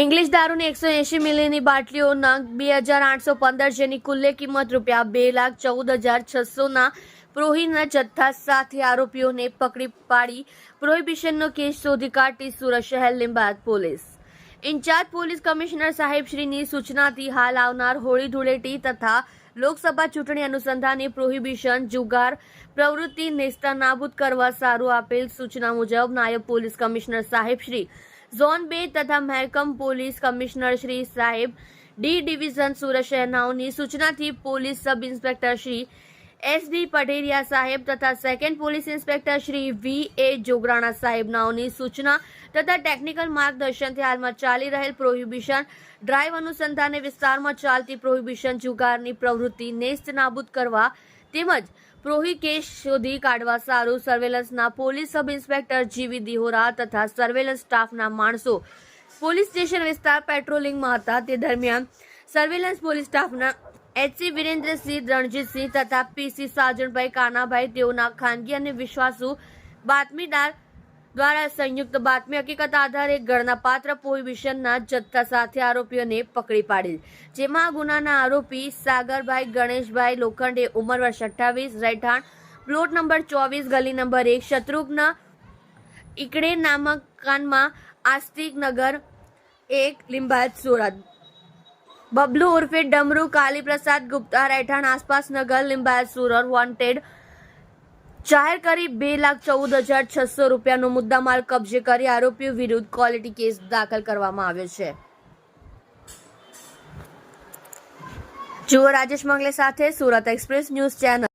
English દારૂની એકસો એંશી મિલીની બાટલીઓ નંગ બે હજાર આઠસો પંદર જેની કુલ્લે કિંમત રૂપિયા બે લાખ ચૌદ હજાર છસોના પ્રોહીના જથ્થા સાથે આરોપીઓને પકડી પાડી પ્રોહિબિશનનો કેસ શોધી કાઢતી સુરત શહેર લીંબાદ police. In charge police commissioner સાહેબશ્રીની સૂચનાથી હાલ આવનાર હોળી ધૂળેટી તથા લોકસભા ચૂંટણી અનુસંધાને પ્રોહિબિશન, જુગાર, પ્રવૃત્તિ નેસ્તા નાબૂદ કરવા સારું આપેલ સૂચના મુજબ નાયબ પોલીસ કમિશનર સાહેબશ્રી ઝોન બે તથા મહેકમ પોલીસ કમિશનર શ્રી સાહેબ ડી ડિવિઝન સુરત શહેરનાઓની સૂચનાથી police sub inspector Shri S D Pateria સાહેબ તથા second police inspector Shri V A Jograna સાહેબનાઓની સૂચના તથા ટેકનિકલ માર્ગદર્શનથી હાલમાં ચાલી રહેલ પ્રોહિબિશન, ડ્રાઈવ અનુસંધાને વિસ્તારમાં ચાલતી પ્રોહિબિશન જુગારની પ્રવૃત્તિ નેસ્ત નાબૂદ કરવા તેમજ પ્રોહી કેસ શોધી કાઢવા સારું સર્વેલન્સના પોલીસ સબ ઇન્સ્પેક્ટર જીવી દિહોરા તથા સર્વેલન્સ સ્ટાફના માણસો પોલીસ સ્ટેશન વિસ્તાર પેટ્રોલિંગમાં હતા. તે દરમિયાન સર્વેલન્સ પોલીસ સ્ટાફના એચસી વિરેન્દ્રસિંહ રણજીતસિંહ તથા પીસી સાજણભાઈ કાનાભાઈ તેઓના ખાનગી અને વિશ્વાસુ બાતમીદાર દ્વારા સંયુક્ત બાતમી હકીકત આધારે ગણનાપાત્ર પ્રોહિબિશનના જથ્થા સાથે આરોપીઓને પકડી પાડેલ, જેમાં ગુનાના આરોપી સાગરભાઈ ગણેશભાઈ લોખંડે ઉંમર વર્ષ અઠ્ઠાવીસ, રહેઠાણ પ્લોટ નંબર ચોવીસ, ગલી નંબર એક, શત્રુઘ્ન ઈકડે નામકાનમાં આસ્તિક નગર એક, લિંબાયત સુરત. બબલુ ઉર્ફે ડમરુ કાલીપ્રસાદ ગુપ્તા, રહેઠાણ આસપાસ નગર, લિંબાયત સુરત વોન્ટેડ જાહેર કરી બે લાખ ચૌદ હજાર છસો રૂપિયાનો મુદ્દામાલ કબજે કરી આરોપીઓ વિરુદ્ધ ક્વોલિટી કેસ દાખલ કરવામાં આવ્યો છે. જુઓ રાજેશ મંગલે સાથે સુરત એક્સપ્રેસ ન્યૂઝ ચેનલ.